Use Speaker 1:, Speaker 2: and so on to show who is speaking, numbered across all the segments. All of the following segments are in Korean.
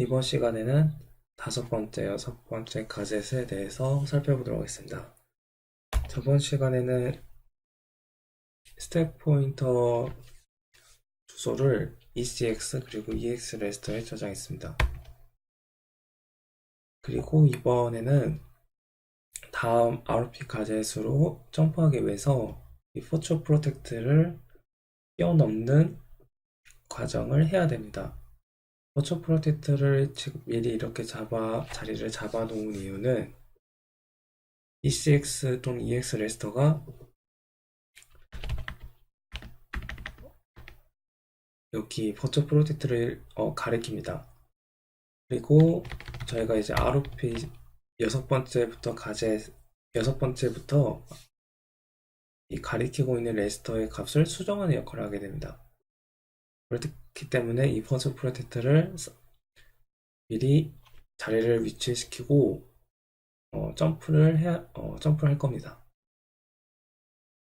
Speaker 1: 이번 시간에는 다섯 번째, 여섯 번째 가젯에 대해서 살펴보도록 하겠습니다. 저번 시간에는 스택 포인터 주소를 ECX 그리고 EX 레스터에 저장했습니다. 그리고 이번에는 다음 RP 가젯으로 점프하기 위해서 이 포처 프로텍트를 뛰어넘는 과정을 해야 됩니다. 포처 프로텍트를 지금 미리 이렇게 잡아 자리를 잡아 놓은 이유는 ECX 또는 EX 레스터가 여기 버처 프로텍트를 어, 가리킵니다. 그리고 저희가 이제 ROP 여섯 번째부터 가제 여섯 번째부터 이 가리키고 있는 레스터의 값을 수정하는 역할을 하게 됩니다. 그렇기 때문에 이 버처 프로텍트를 미리 자리를 위치시키고 어, 점프를 해야 어, 점프를 할 겁니다.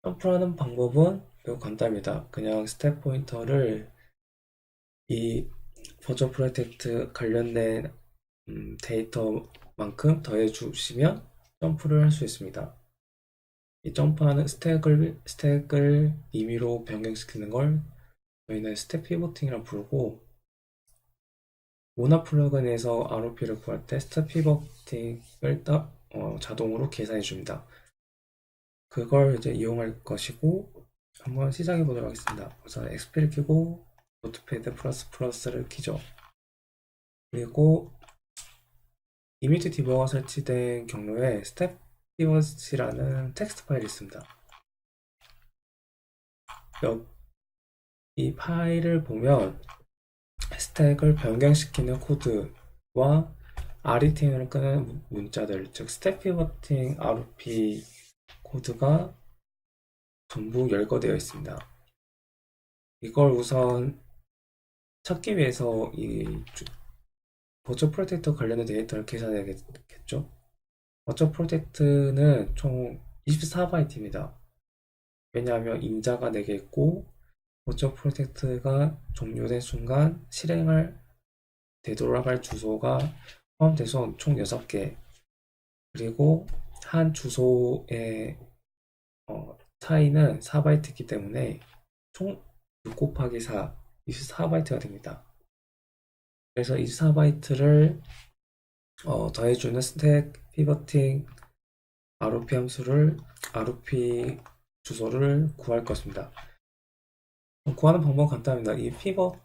Speaker 1: 점프하는 방법은 매우 간단합니다. 그냥 스텝 포인터를 이 버저 프로텍트 관련된 음, 데이터만큼 더해 주시면 점프를 할 수 있습니다. 이 점프하는 스택을 스택을 임의로 변경시키는 걸 저희는 스택 피보팅이라 부르고 모나 플러그인에서 ROP를 구할 때 스택 피보팅을 따, 어, 자동으로 계산해 줍니다. 그걸 이제 이용할 것이고 한번 시작해 보도록 하겠습니다. 우선 XP를 켜고 노트패드 플러스 플러스를 키죠. 그리고 이미지 디버가 설치된 경로에 스텝 디버스라는 텍스트 파일이 있습니다. 이 파일을 보면 스택을 변경시키는 코드와 RETN을 끄는 문자들, 즉 스텝 피버팅 ROP 코드가 전부 열거되어 있습니다. 이걸 우선 찾기 위해서 이 버처 프로텍터 관련된 데이터를 계산해야겠죠? 버처 프로텍트는 총 24바이트입니다. 왜냐하면 임자가 4개 있고 버처 프로텍트가 종료된 순간 실행할 되돌아갈 주소가 포함돼서 총 6개 그리고 한 주소의 어, 차이는 4바이트이기 때문에 총 6 곱하기 4 24바이트가 됩니다. 그래서 24바이트를 어, 더해주는 스택 피버팅 ROP 함수를 ROP 주소를 구할 것입니다. 구하는 방법은 간단합니다. 이 피벗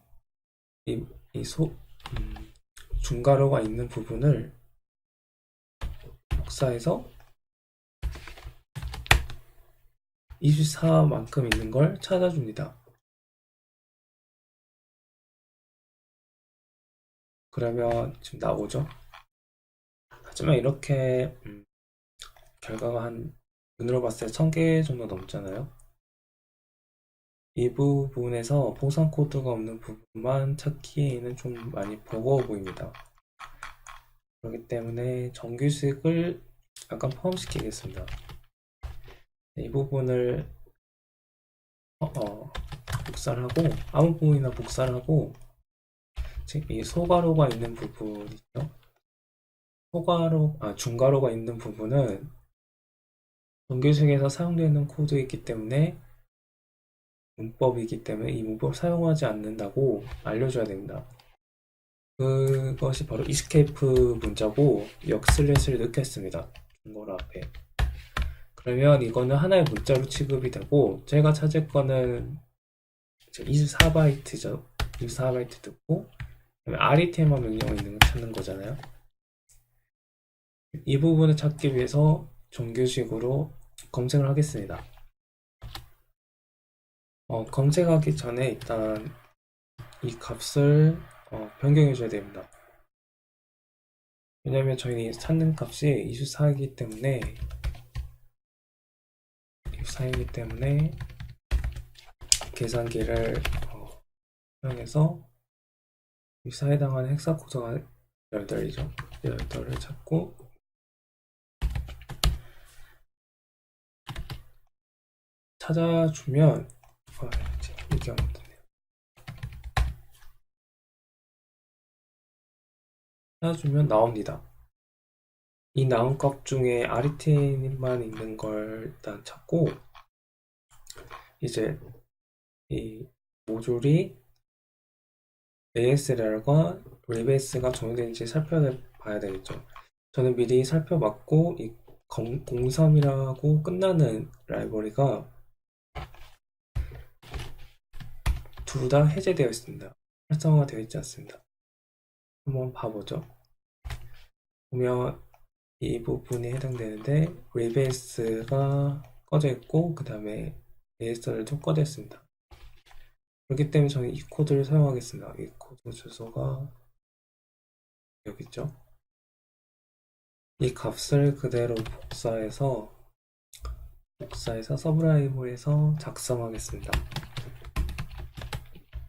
Speaker 1: 이, 이 소, 음, 중괄호가 있는 부분을 복사해서 24만큼 있는 걸 찾아줍니다. 그러면 지금 나오죠? 하지만 이렇게 음, 결과가 한 눈으로 봤을 때 1000개 정도 넘잖아요. 이 부분에서 보상 코드가 없는 부분만 찾기에는 좀 많이 버거워 보입니다. 그렇기 때문에 정규식을 약간 포함시키겠습니다. 이 부분을 어, 어, 복사를 하고 아무 부분이나 복사를 하고 지금 이 소괄호가 있는 부분이죠. 소괄호, 아 중괄호가 있는 부분은 정규식에서 사용되는 코드이기 때문에 문법이기 때문에 이 문법 사용하지 않는다고 알려줘야 됩니다. 그것이 바로 이스케이프 문자고 역슬래시를 넣겠습니다. 중괄호 앞에. 그러면 이거는 하나의 문자로 취급이 되고 제가 찾을 거는 24바이트죠. 24바이트 듣고 RETM화 명령어 있는 걸 찾는 거잖아요. 이 부분을 찾기 위해서 정규식으로 검색을 하겠습니다. 어, 검색하기 전에 일단 이 값을 어, 변경해 줘야 됩니다. 왜냐면 저희 찾는 값이 24이기 때문에 24이기 때문에 계산기를 어, 사용해서 입사에 해당하는 헥사 코드가 18이죠. 18을 찾고 찾아주면 아, 이게 안 되네요. 해주면 나옵니다. 이 나온 값 중에 RET만 있는 걸 일단 찾고 이제 이 모듈이 ASLR과 rebas가 적용되는지 살펴봐야 되겠죠. 저는 미리 살펴봤고 이 03이라고 끝나는 라이브러리가 둘 다 해제되어 있습니다. 활성화되어 있지 않습니다. 한번 봐보죠. 보면 이 부분이 해당되는데 rebas가 꺼져 있고 그 다음에 ASR도 꺼져 있습니다. 그렇기 때문에 저는 이 코드를 사용하겠습니다. 이 코드 주소가 여기 있죠. 이 값을 그대로 복사해서 복사해서 서브라이브에서 작성하겠습니다.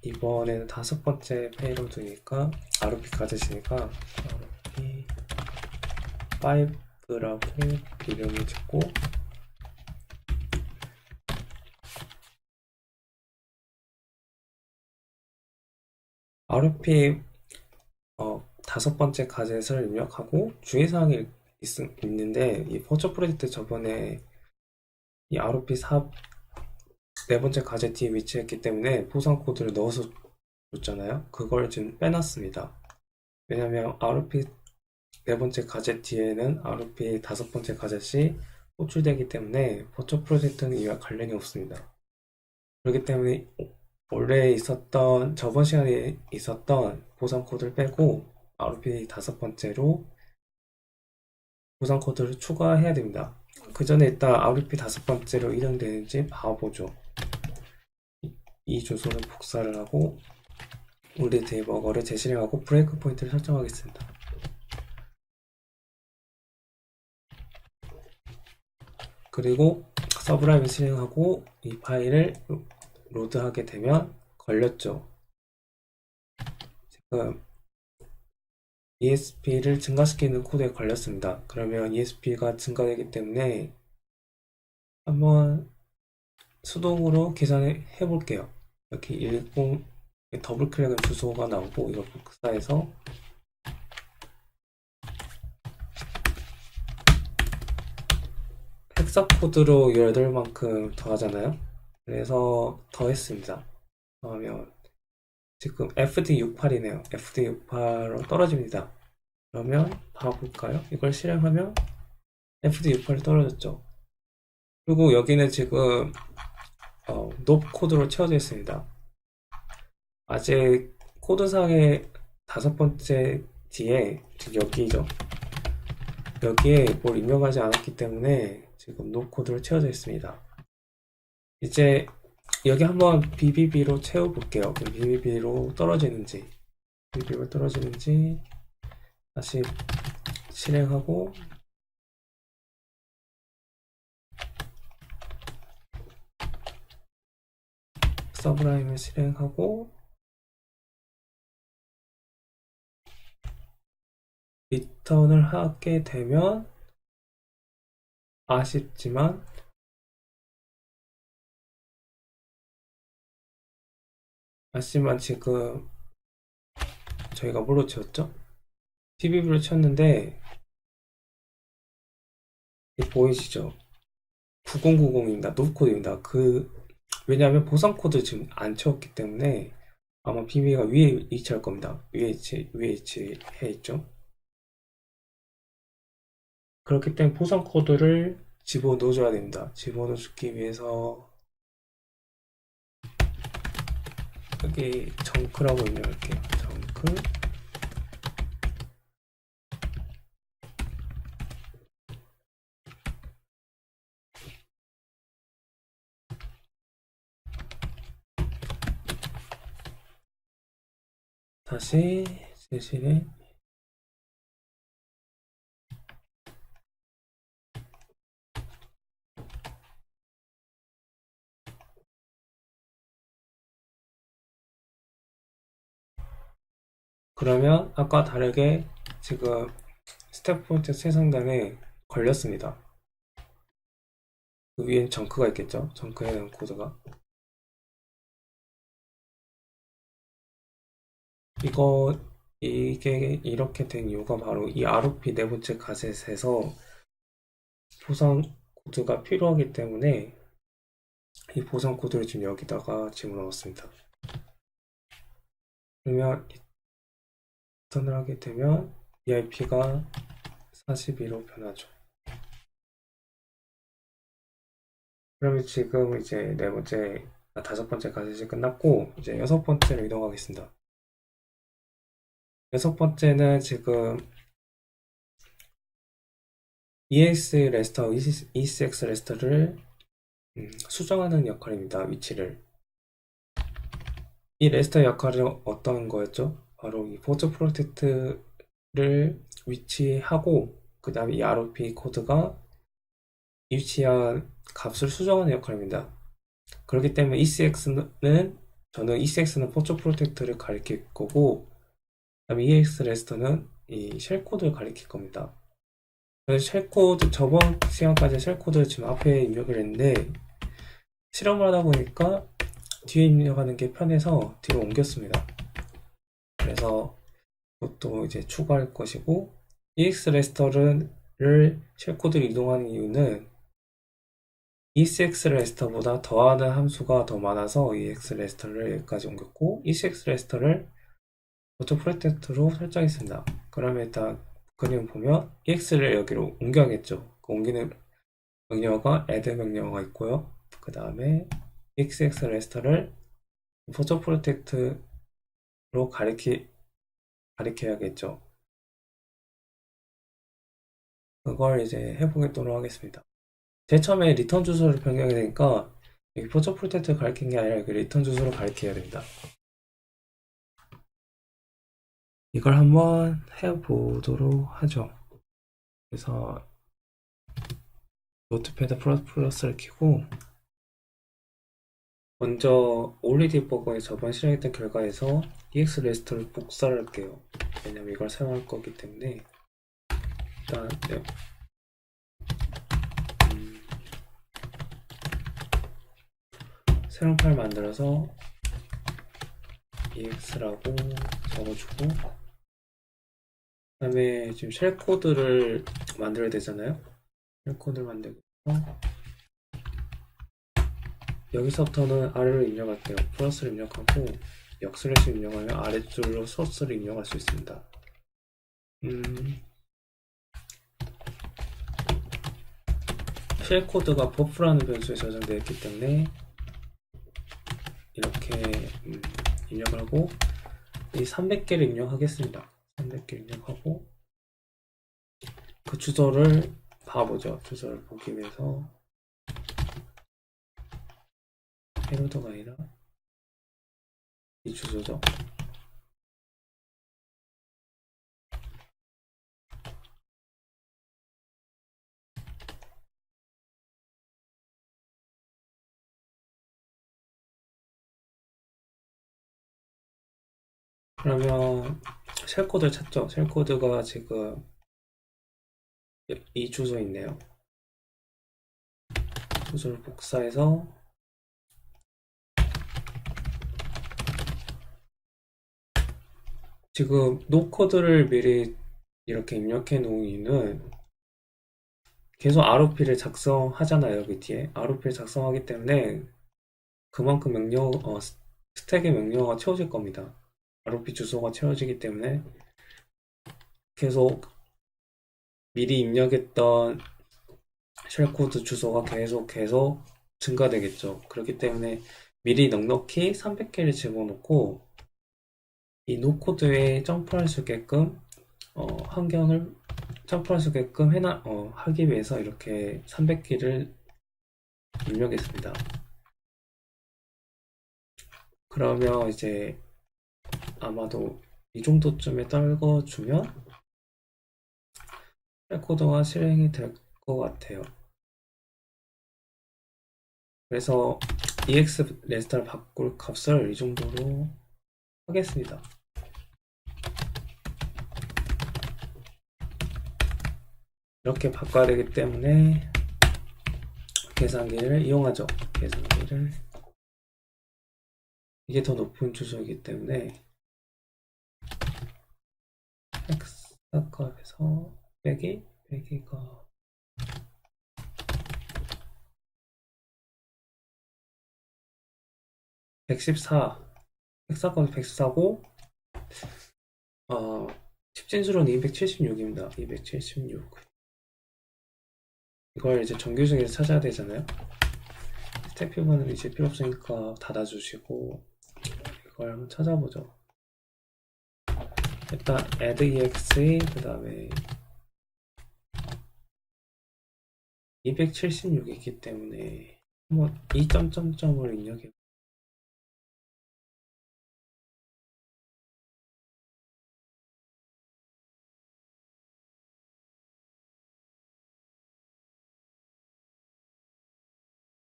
Speaker 1: 이번에는 다섯 번째 페이로드니까 RP 가지시니까 RP 5라고 이름을 짓고 RP 어, 다섯 번째 가젯을 입력하고 주의사항이 있, 있는데 이 퍼처 프로젝트 저번에 이 RP 4 네 번째 가젯 뒤에 위치했기 때문에 보상 코드를 넣어서 줬잖아요. 그걸 지금 빼놨습니다. 왜냐면 RP 네 번째 가젯 뒤에는 RP 다섯 번째 가젯이 호출되기 때문에 버처 프로젝트는 이와 관련이 없습니다. 그렇기 때문에 원래 있었던 저번 시간에 있었던 보상 코드를 빼고 RP 다섯 번째로 보상 코드를 추가해야 됩니다. 그 전에 일단 RP 다섯 번째로 이동되는지 봐보죠. 이- 이 주소를 복사를 하고 우리 데이버거를 재실행하고 브레이크 포인트를 설정하겠습니다. 그리고 서브라임을 실행하고 이 파일을 로드하게 되면 걸렸죠. 지금 ESP를 증가시키는 코드에 걸렸습니다. 그러면 ESP가 증가되기 때문에 한번 수동으로 계산해 볼게요. 이렇게 10 더블 클릭은 주소가 나오고 이걸 복사해서 헥사 코드로 18만큼 더하잖아요. 그래서 더했습니다. 더하면 지금 FD68이네요. FD68로 떨어집니다. 그러면 봐볼까요? 이걸 실행하면 FD68이 떨어졌죠. 그리고 여기는 지금 어, 높 코드로 채워져 있습니다. 아직 코드상의 다섯 번째 뒤에 지금 여기죠. 여기에 뭘 입력하지 않았기 때문에 지금 높 코드로 채워져 있습니다. 이제 여기 한번 BBB로 채워볼게요. BBB로 떨어지는지, BBB로 떨어지는지 다시 실행하고 서브라임을 실행하고 리턴을 하게 되면 아쉽지만 아쉽지만 지금 저희가 뭘로 채웠죠? TV로 채웠는데 이 보이시죠? 9090입니다. 노코드입니다. 그 왜냐하면 보상 코드 지금 안 채웠기 때문에 아마 PB가 위에 위치할 겁니다. 위에 위치 위에 위치해 있죠. 그렇기 때문에 보상 코드를 집어넣어줘야 됩니다. 집어넣기 위해서 여기 정크라고 입력할게요. 정크 다시 실실행 그러면 아까 다르게 지금 스텝 포인트 최상단에 걸렸습니다. 그 위엔 정크가 있겠죠? 정크에 대한 코드가. 이거 이게 이렇게 된 이유가 바로 이 ROP 네 번째 가zet에서 보상 코드가 필요하기 때문에 이 보상 코드를 지금 여기다가 집어넣었습니다. 그러면 리턴을 하게 되면 EIP가 42로 변하죠. 그러면 지금 이제 네 번째, 아, 다섯 번째 가zet이 끝났고 이제 여섯 번째로 이동하겠습니다. 여섯 번째는 지금 EX 레스터, ECX 레스터를 음, 수정하는 역할입니다. 위치를. 이 레스터 역할은 어떤 거였죠? 바로 이 포즈 프로텍트를 위치하고 그 다음에 이 ROP 코드가 위치한 값을 수정하는 역할입니다. 그렇기 때문에 ECX는 저는 ECX는 포즈 프로텍트를 가리킬 거고 그 다음에 EX 레스터는 이 쉘 코드를 가리킬 겁니다. 그래서 쉘 코드 저번 시간까지 쉘 코드를 지금 앞에 입력을 했는데 실험을 하다 보니까 뒤에 입력하는 게 편해서 뒤로 옮겼습니다. 그래서 그것도 이제 추가할 것이고 EX 레스터를 쉘 코드로 이동하는 이유는 ECX 레스터보다 더하는 함수가 더 많아서 EX 레스터를 여기까지 옮겼고 ECX 레스터를 오토 프로텍트로 설정했습니다. 그러면 일단 그림 보면 EX를 여기로 옮겨야겠죠. 그 옮기는 명령어가 add 명령어가 있고요. 그 다음에 EXX 레스터를 포토 프로텍트로 가리키, 가리켜야겠죠. 그걸 이제 해보겠도록 하겠습니다. 제일 처음에 리턴 주소를 변경해야 되니까 여기 포토 프로텍트 가리킨 게 아니라 리턴 주소로 가리켜야 됩니다. 이걸 한번 해보도록 하죠. 그래서 노트패드 플러스 플러스를 켜고 먼저 올리디 버거의 저번 실행했던 결과에서 EX 레스터를 복사를 할게요. 왜냐면 이걸 사용할 거기 때문에 일단 네. 음, 새로운 파일 만들어서 EX라고 적어주고 그 다음에 지금 쉘 코드를 만들어야 되잖아요. 쉘 코드를 만들고 여기서부터는 아래로 입력할게요. 플러스를 입력하고 역슬래시 입력하면 아래쪽으로 소스를 입력할 수 있습니다. 음, 쉘 코드가 버프라는 변수에 저장되어 있기 때문에 이렇게 음, 입력을 하고 이 300개를 입력하겠습니다. 300개 입력하고 그 주소를 봐보죠. 주소를 보기 위해서 페로더가 아니라 이 주소죠. 그러면 쉘 코드를 찾죠. 쉘 코드가 지금 이 주소에 있네요. 주소를 복사해서 지금 노 코드를 미리 이렇게 입력해 놓은 이유는 계속 ROP를 작성하잖아요. 여기 뒤에 ROP를 작성하기 때문에 그만큼 명령 어, 스택의 명령어가 채워질 겁니다. ROP 주소가 채워지기 때문에 계속 미리 입력했던 쉘코드 주소가 계속 계속 증가되겠죠. 그렇기 때문에 미리 넉넉히 300개를 집어넣고 이 노코드에 점프할 수 있게끔 어, 환경을 점프할 수 있게끔 해나, 어, 하기 위해서 이렇게 300개를 입력했습니다. 그러면 이제 아마도 이 정도쯤에 떨궈주면 레코더가 실행이 될 것 같아요. 그래서 EX 레스터를 바꿀 값을 이 정도로 하겠습니다. 이렇게 바꿔야 되기 때문에 계산기를 이용하죠. 계산기를 이게 더 높은 주소이기 때문에 값에서 빼기 빼기가. (114) 엑스값이 (114고) 어 집진수로는 (276입니다) (276) 이걸 이제 정규중에서 찾아야 되잖아요. 표본은 이제 필요 없으니까 닫아주시고 이걸 한번 찾아보죠 일단 add exe 그 다음에 276이기 때문에 한번 이 점점점을 입력해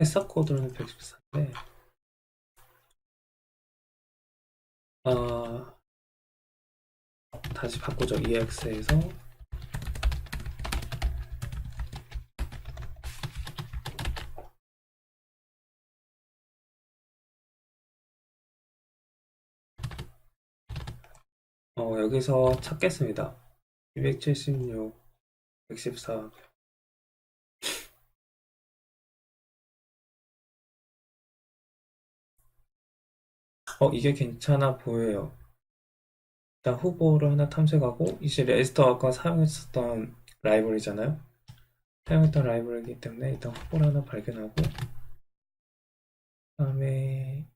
Speaker 1: 회사 코드는 114인데 아 다시 바꾸죠. Ex에서. 어 여기서 찾겠습니다. 276 114 어, 이게 괜찮아 보여요. 일단 후보를 하나 탐색하고, 이제 레스터 아까 사용했었던 라이브러리잖아요. 사용했던 라이브러리이기 때문에 일단 후보를 하나 발견하고, 그 다음에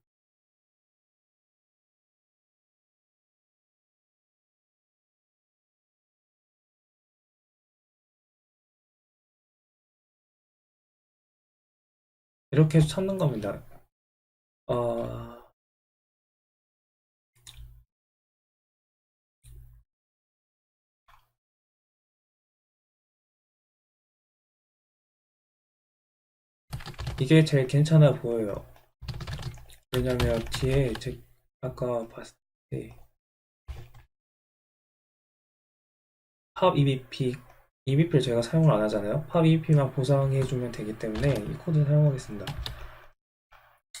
Speaker 1: 이렇게 찾는 겁니다. 어, 이게 제일 괜찮아 보여요. 왜냐면 뒤에 제 아까 봤을 때 팝 EBP EBP를 제가 사용을 안 하잖아요. 팝 EBP만 보상해 주면 되기 때문에 이 코드 사용하겠습니다.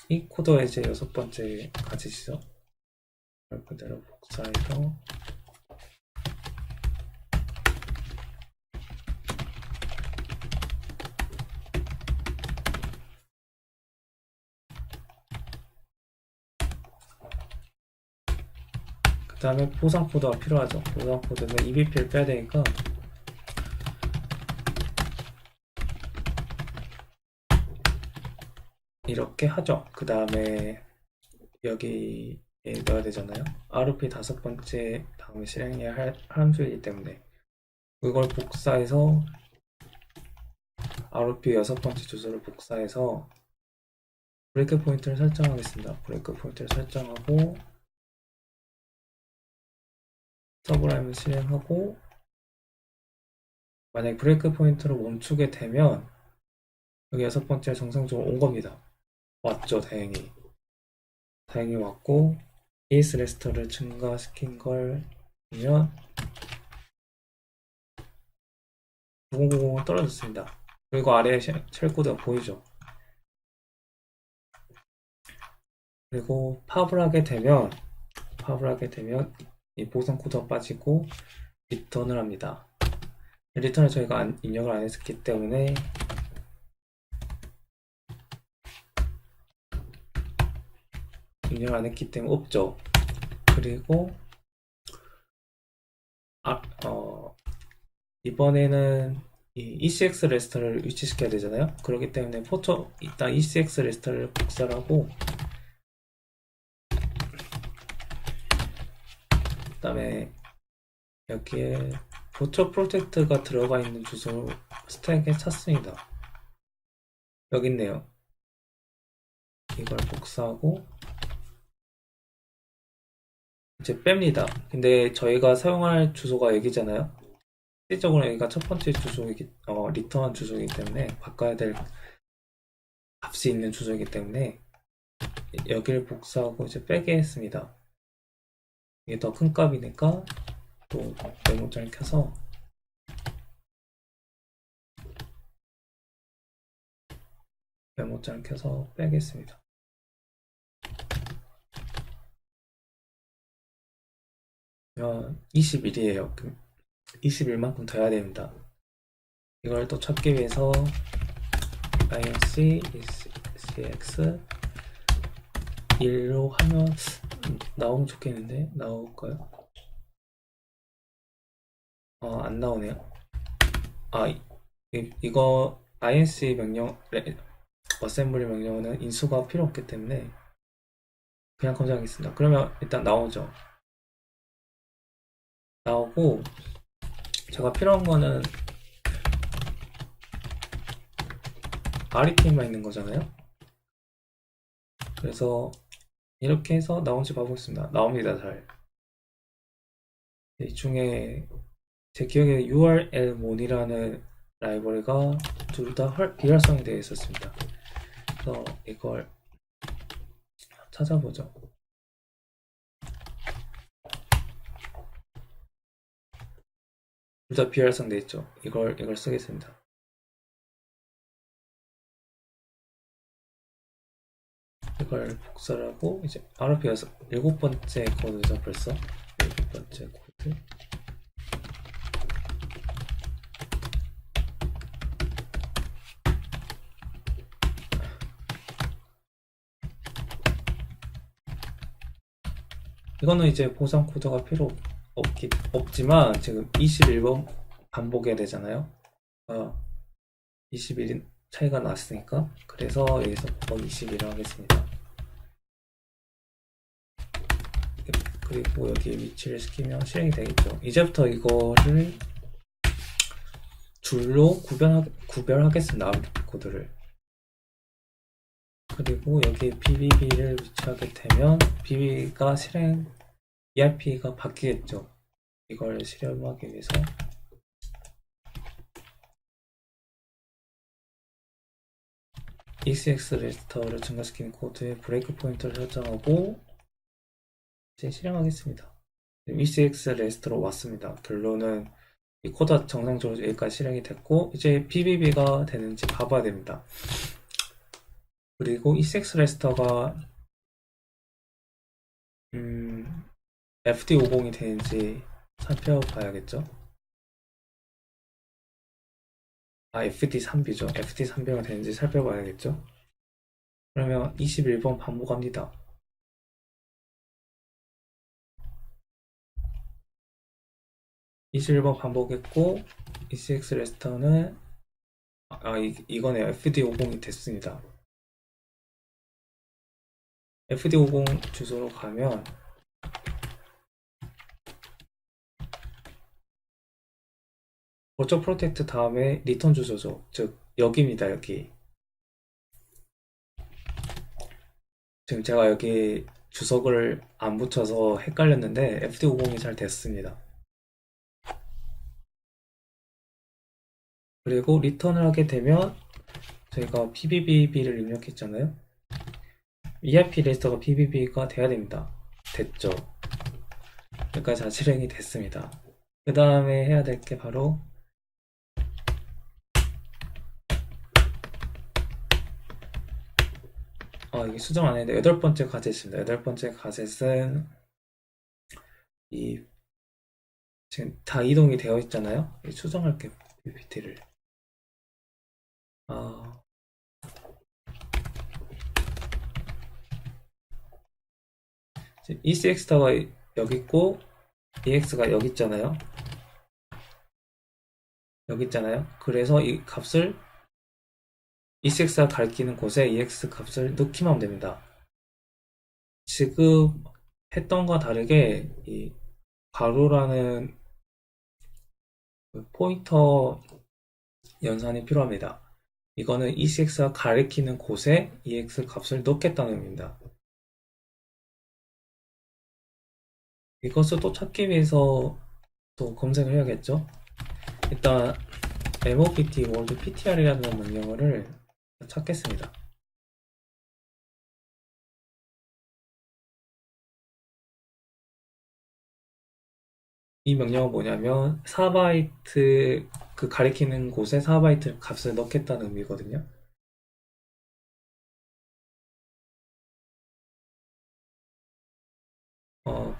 Speaker 1: 이 코드가 이제 여섯 번째 가지시죠. 말 그대로 복사해서 다음에 보상 코드가 필요하죠. 보상 코드는 EBP를 빼야 되니까 이렇게 하죠. 그 다음에 여기에 넣어야 되잖아요. RP 다섯 번째 다음에 실행해야 할 함수이기 때문에 이걸 복사해서 RP 여섯 번째 주소를 복사해서 브레이크 포인트를 설정하겠습니다. 브레이크 포인트를 설정하고 서브라임을 실행하고 만약에 브레이크 포인트로 멈추게 되면 여기 여섯 번째 정상적으로 온 겁니다. 왔죠, 다행히. 다행히 왔고 ES 레스터를 증가시킨 걸 보면 9090은 떨어졌습니다. 그리고 아래에 쉘 코드가 보이죠. 그리고 팝을 하게 되면 팝을 하게 되면 이 보상 코드가 빠지고 리턴을 합니다. 리턴을 저희가 안- 입력을 안 했기 때문에 입력 안 했기 때문에 없죠. 그리고 아, 어, 이번에는 이 ECX 레스터를 위치시켜야 되잖아요. 그렇기 때문에 포토 이따 ECX 레스터를 복사를 하고 다음에 여기에 보초 프로젝트가 들어가 있는 주소 스택에 찾습니다. 여기 있네요. 이걸 복사하고 이제 뺍니다. 근데 저희가 사용할 주소가 여기잖아요. 실질적으로 여기가 첫 번째 주소이기, 어, 리턴 주소이기 때문에 바꿔야 될 값이 있는 주소이기 때문에 여기를 복사하고 이제 빼게 했습니다. 이게 더 큰 값이니까 또 메모장을 켜서 메모장을 켜서 빼겠습니다. 21이에요. 21만큼 더 해야 됩니다. 이걸 또 찾기 위해서 inc cx 1로 하면 음, 나오면 좋겠는데 나올까요? 어, 안 나오네요. 아, 이, 이- 이거 inc 명령 레- 어셈블리 명령어는 인수가 필요 없기 때문에 그냥 검색하겠습니다. 그러면 일단 나오죠. 나오고 제가 필요한 거는 RET만 있는 거잖아요. 그래서 이렇게 해서 나온지 봐보겠습니다. 나옵니다, 잘. 이 중에 제 기억에 URL몬이라는 라이브러리가 둘 다 비활성이 되어 있었습니다. 그래서 이걸 찾아보죠. 둘 다 비활성 되어 있죠. 이걸 이걸 쓰겠습니다. 이걸 복사를 하고 이제 RP에서 일곱 번째 코드죠 벌써 일곱 번째 코드 이거는 이제 보상 코드가 필요 없기, 없지만 지금 21번 반복해야 되잖아요. 아, 21인 차이가 났으니까 그래서 여기서 번 21을 하겠습니다. 그리고 여기 위치를 시키면 실행이 되겠죠. 이제부터 이거를 줄로 구별하, 구별하겠습니다. 아웃풋 코드를. 그리고 여기 BBB를 위치하게 되면 BB가 실행 ERP가 바뀌겠죠. 이걸 실험하기 위해서 ECX 레지스터를 증가시키는 코드에 브레이크 포인트를 설정하고 실행하겠습니다. ECX 레지스터로 왔습니다. 결론은 이 코드가 정상적으로 여기까지 실행이 됐고 이제 BBB가 되는지 봐봐야 됩니다. 그리고 ECX 레지스터가 음, FD50이 되는지 살펴봐야겠죠. 아, FD3B죠. FD3B가 되는지 살펴봐야겠죠. 그러면 21번 반복합니다. (21번) 반복했고 ECX 레스터는 아 이, 이거네요 FD50이 됐습니다 FD50 주소로 가면 버처 프로텍트 다음에 리턴 주소죠. 즉 여기입니다. 여기. 지금 제가 여기 주석을 안 붙여서 헷갈렸는데 FD50이 잘 됐습니다. 그리고 리턴을 하게 되면 저희가 PBB를 입력했잖아요. ERP 레지스터가 PBB가 돼야 됩니다. 됐죠. 여기까지 다 실행이 됐습니다. 그 다음에 해야 될 게 바로 아, 이게 수정 안 했는데 여덟 번째 가젯입니다. 여덟 번째 가젯은 이 지금 다 이동이 되어 있잖아요. 이 수정할게 PPT를. 아, 지금 ECX가 여기 있고 EX가 여기 있잖아요. 여기 있잖아요. 그래서 이 값을 ECX가 가리키는 곳에 EX 값을 넣기만 하면 됩니다. 지금 했던과 다르게 이 가로라는 그 포인터 연산이 필요합니다. 이거는 ECX가 가리키는 곳에 EX 값을 넣겠다는 의미입니다. 이것을 또 찾기 위해서 또 검색을 해야겠죠. 일단 mopt world ptr이라는 명령어를 찾겠습니다. 이 명령은 뭐냐면 4바이트 그 가리키는 곳에 4바이트 값을 넣겠다는 의미거든요.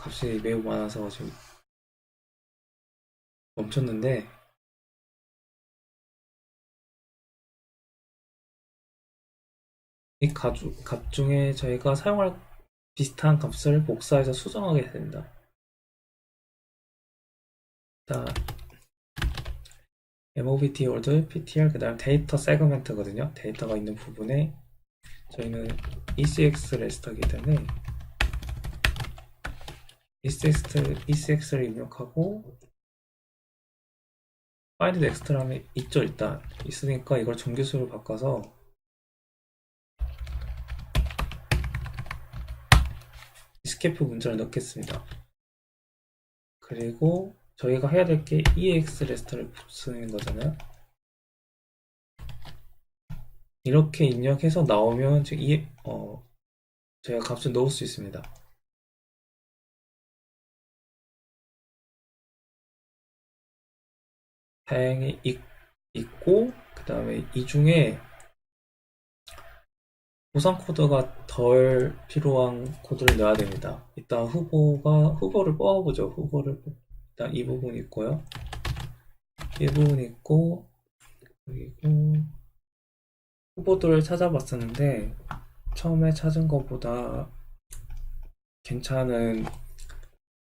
Speaker 1: 값이 매우 많아서 지금 멈췄는데 이 가주, 값 중에 저희가 사용할 비슷한 값을 복사해서 수정하게 됩니다. 일단 MOVT 홀드, PTR, 그 다음 데이터 세그멘트거든요. 데이터가 있는 부분에 저희는 ECX 레스터이기 때문에 ECX, ECX를 입력하고 파일드 넥스트라면 있죠 일단 있으니까 이걸 정규수로 바꿔서 스케프 문자를 넣겠습니다. 그리고 저희가 해야 될 게 EX 레스터를 쓰는 거잖아요. 이렇게 입력해서 나오면 지금 이, 어, 저희가 값을 넣을 수 있습니다. 다양히 있, 있고, 그 다음에 이 중에 보상 코드가 덜 필요한 코드를 넣어야 됩니다. 일단 후보가, 후보를 뽑아보죠. 후보를, 뽑- 일단 이 부분 있고요. 이 부분 있고, 그리고 후보들을 찾아봤었는데, 처음에 찾은 것보다 괜찮은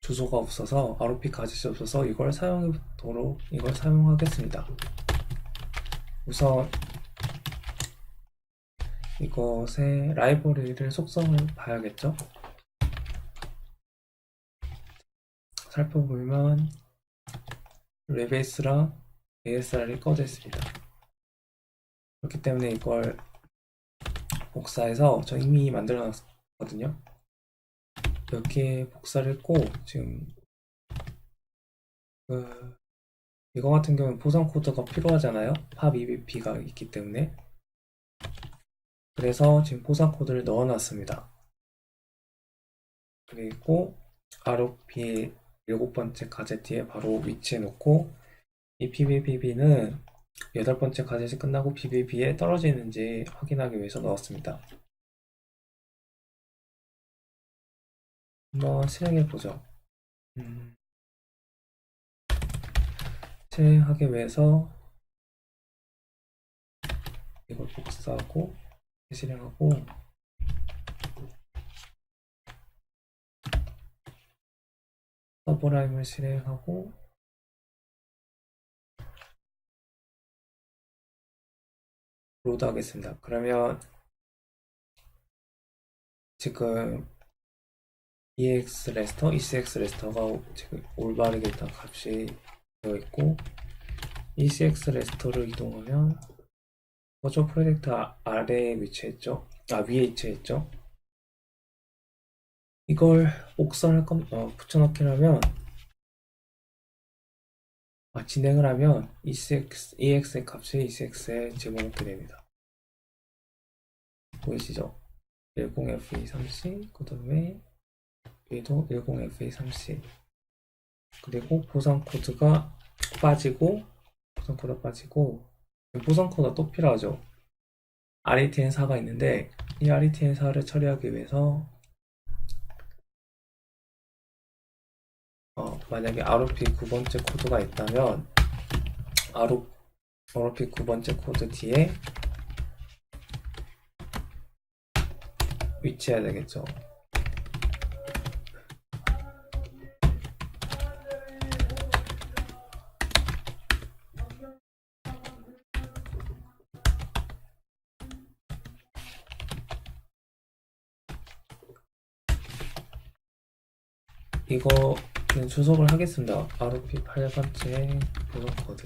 Speaker 1: 주소가 없어서, ROP 가짓이 없어서 이걸 사용하도록, 이걸 사용하겠습니다. 우선, 이것의 라이브러리를 속성을 봐야겠죠? 살펴보면 레베이스랑 ASR이 꺼져 있습니다. 그렇기 때문에 이걸 복사해서 저 이미 만들어 놨거든요. 몇 개 복사를 했고 지금 그 이거 같은 경우는 보상 코드가 필요하잖아요. 팝 EBP가 있기 때문에 그래서 지금 보상 코드를 넣어놨습니다. 그리고 ROP 일곱 번째 가젯 뒤에 바로 위치해 놓고 이 PBBB는 여덟 번째 가젯이 끝나고 BBB에 떨어지는지 확인하기 위해서 넣었습니다. 한번 실행해 보죠. 음, 실행하기 위해서 이걸 복사하고 실행하고 서브라임을 실행하고 로드 하겠습니다. 그러면 지금 EX 레스터, ECX 레스터가 지금 올바르게 일단 값이 되어 있고 ECX 레스터를 이동하면 버전 프로젝트 아- 아래에 위치했죠? 아 위에 위치했죠? 이걸 옥선을 컴, 어, 붙여넣기를 면 아, 진행을 하면 ECX, EX의 값을 ECX에 집어넣게 됩니다. 보이시죠? 10FE30, 그 다음에 얘도 10FE30 그리고 보상 코드가 빠지고 보상 코드가 빠지고 보상 코드가 또 필요하죠. RETN4가 있는데 이 RETN4를 처리하기 위해서 어, 만약에 ROP 9번째 코드가 있다면 ROP 9번째 코드 뒤에 위치해야 되겠죠. 이거 그냥 주석을 하겠습니다. ROP 8번째 보석 코드.